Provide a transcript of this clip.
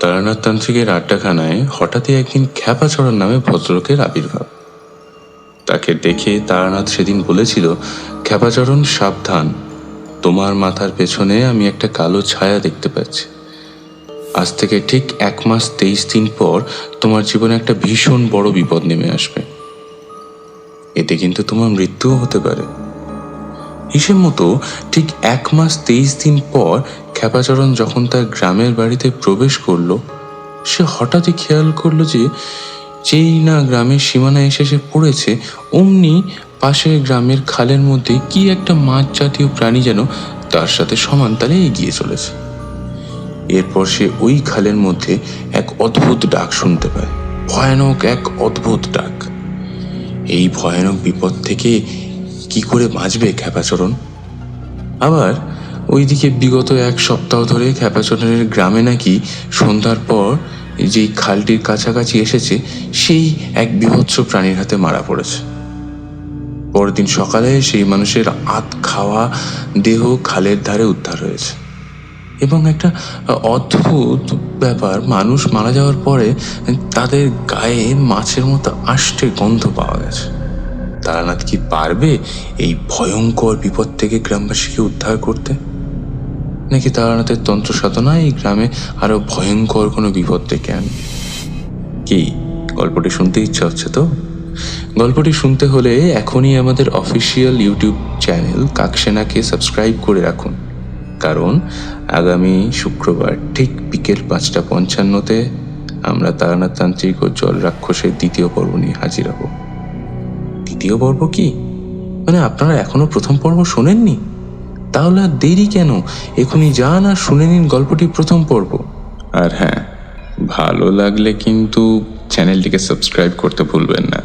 তারানাথ তান্ত্রিকের আড্ডাখানায় হঠাৎই একদিন খ্যাপাচড়ার নামে ভদ্রলোকের আবির্ভাব। তাকে দেখে তারানাথ সেদিন বলেছিল খ্যাপাচরণ সাবধান। তোমার মাথার পেছনে আমি একটা কালো ছায়া দেখতে পাচ্ছি। আজ থেকে ঠিক এক মাস তেইশ দিন পর তোমার জীবনে একটা ভীষণ বড় বিপদ নেমে আসবে। এতে কিন্তু তোমার মৃত্যুও হতে পারে। হিসেব মতো ঠিক এক মাস তেইশ দিন পর খ্যাপাচরণ যখন তার গ্রামের বাড়িতে প্রবেশ করল, সে হঠাৎই খেয়াল করল যে যেই না গ্রামের সীমানা এসে সে পড়েছে, অমনি পাশের গ্রামের খালের মধ্যে কি একটা মাছ জাতীয় প্রাণী যেন তার সাথে সমান তালে এগিয়ে চলেছে। এরপর সে ওই খালের মধ্যে এক অদ্ভুত ডাক শুনতে পায়, ভয়ানক এক অদ্ভুত ডাক। এই ভয়ানক বিপদ থেকে কি করে বাঁচবে খ্যাপাচরণ আবার ওইদিকে বিগত এক সপ্তাহ ধরে খ্যাপাচরণের গ্রামে নাকি সন্ধ্যার পর যেই খালটির কাছাকাছি এসেছে, সেই এক বিভৎস প্রাণীর হাতে মারা পড়েছে। পরদিন সকালে সেই মানুষের আত খাওয়া দেহ খালের ধারে উদ্ধার হয়েছে। এবং একটা অদ্ভুত ব্যাপার, মানুষ মারা যাওয়ার পরে তাদের গায়ে মাছের মতো আষ্টে গন্ধ পাওয়া গেছে। তারানাথ কি পারবে এই ভয়ঙ্কর বিপদ থেকে গ্রামবাসীকে উদ্ধার করতে? নাকি তারানাথের তন্ত্র সাধনা এই গ্রামে আরও ভয়ঙ্কর কোনো বিপদ ডেকে আনবে কি, গল্পটি শুনতে ইচ্ছা হচ্ছে তো? গল্পটি শুনতে হলে এখনই আমাদের অফিসিয়াল ইউটিউব চ্যানেল কাকসেনাকে সাবস্ক্রাইব করে রাখুন। কারণ আগামী শুক্রবার ঠিক বিকেল পাঁচটা পঞ্চান্নতে আমরা তারানাথ তান্ত্রিক ও জল রাক্ষসের দ্বিতীয় পর্ব নিয়ে হাজির হব। দ্বিতীয় পর্ব কি? মানে আপনারা এখনও প্রথম পর্ব শোনেননি? তাহলে আর দেরি কেন? এখনই যান আর শুনে নিন গল্পটি প্রথম পর্ব। আর হ্যাঁ ভালো লাগলে কিন্তু চ্যানেলটিকে সাবস্ক্রাইব করতে ভুলবেন না।